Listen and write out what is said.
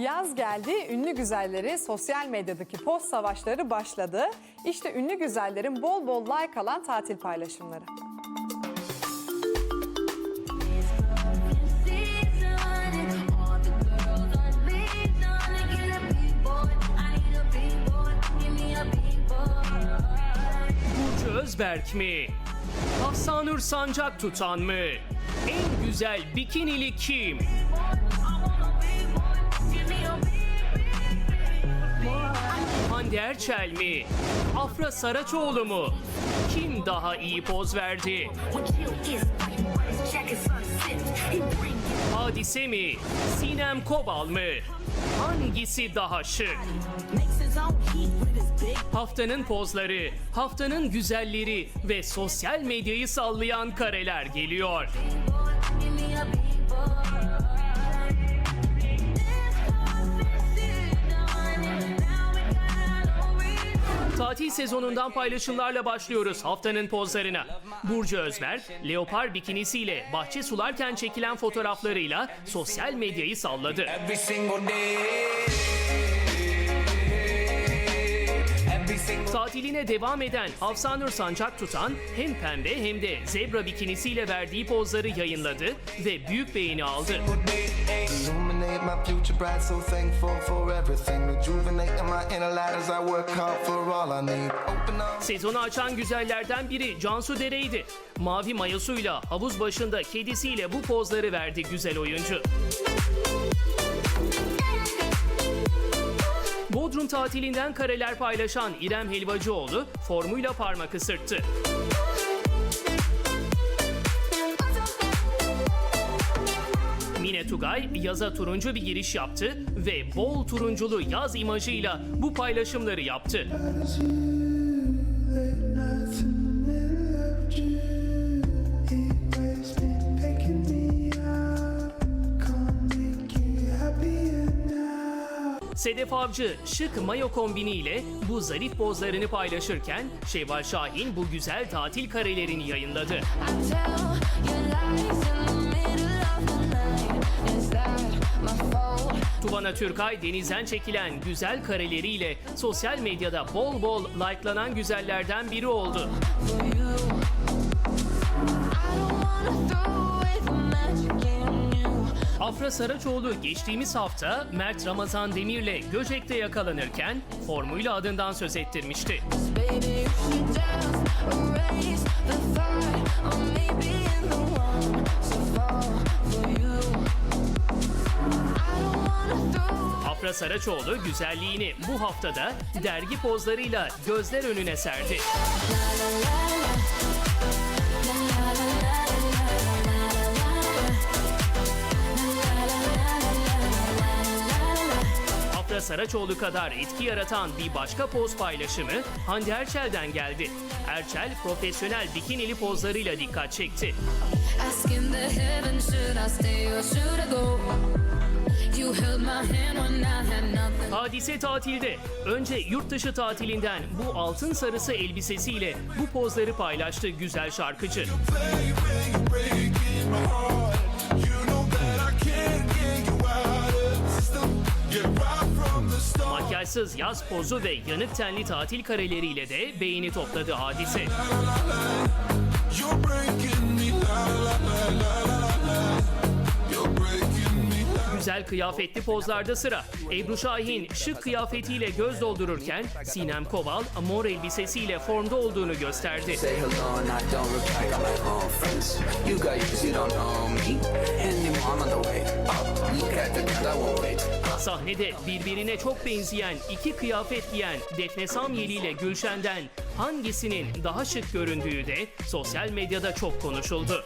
Yaz geldi, ünlü güzelleri sosyal medyadaki post savaşları başladı. İşte ünlü güzellerin bol bol like alan tatil paylaşımları. Burcu Özberk mi? Hafsanur Sancak tutan mı? En güzel bikinili kim? Hande Erçel mi? Afra Saraçoğlu mu? Kim daha iyi poz verdi? Hadise mi? Sinem Kobal mı? Hangisi daha şık? Haftanın pozları, haftanın güzelleri ve sosyal medyayı sallayan kareler geliyor. Tatil sezonundan paylaşımlarla başlıyoruz haftanın pozlarına. Burcu Özberk, leopar bikinisiyle bahçe sularken çekilen fotoğraflarıyla sosyal medyayı salladı. Tatiline devam eden Hafsanur Sancak tutan hem pembe hem de zebra bikinisiyle verdiği pozları yayınladı ve büyük beğeni aldı. Illuminate my future bright, so thankful for everything. Rejuvenating my inner light as I work hard for all I need. Open up. Sezonu açan güzellerden biri Cansu Dere'ydi. Mavi mayosuyla havuz başında kedisiyle bu pozları verdi güzel oyuncu. Bodrum tatilinden kareler paylaşan İrem Helvacıoğlu formuyla parmak ısırttı. Mine Tugay yaza turuncu bir giriş yaptı ve bol turunculu yaz imajıyla bu paylaşımları yaptı. Sedef Avcı şık mayo kombiniyle bu zarif pozlarını paylaşırken Şevval Şahin bu güzel tatil karelerini yayınladı. Tuvana Türkay denizden çekilen güzel kareleriyle sosyal medyada bol bol likelanan güzellerden biri oldu. Afra Saraçoğlu geçtiğimiz hafta Mert Ramazan Demir'le Göcek'te yakalanırken formuyla adından söz ettirmişti. Afra Saraçoğlu güzelliğini bu haftada dergi pozlarıyla gözler önüne serdi. Afra Saraçoğlu kadar etki yaratan bir başka poz paylaşımı Hande Erçel'den geldi. Erçel profesyonel bikinili pozlarıyla dikkat çekti. Heavens, should I stay or should I go? Hadise tatilde. Önce yurt dışı tatilinden bu altın sarısı elbisesiyle bu pozları paylaştı güzel şarkıcı. Makyajsız yaz pozu ve yanık tenli tatil kareleriyle de beğeni topladı hadise. You're breaking me, la la la la la. Güzel kıyafetli pozlarda sıra. Ebru Şahin şık kıyafetiyle göz doldururken Sinem Koval mor elbisesiyle formda olduğunu gösterdi. Sahnede birbirine çok benzeyen iki kıyafet giyen Defne Samyeli ile Gülşen'den hangisinin daha şık göründüğü de sosyal medyada çok konuşuldu.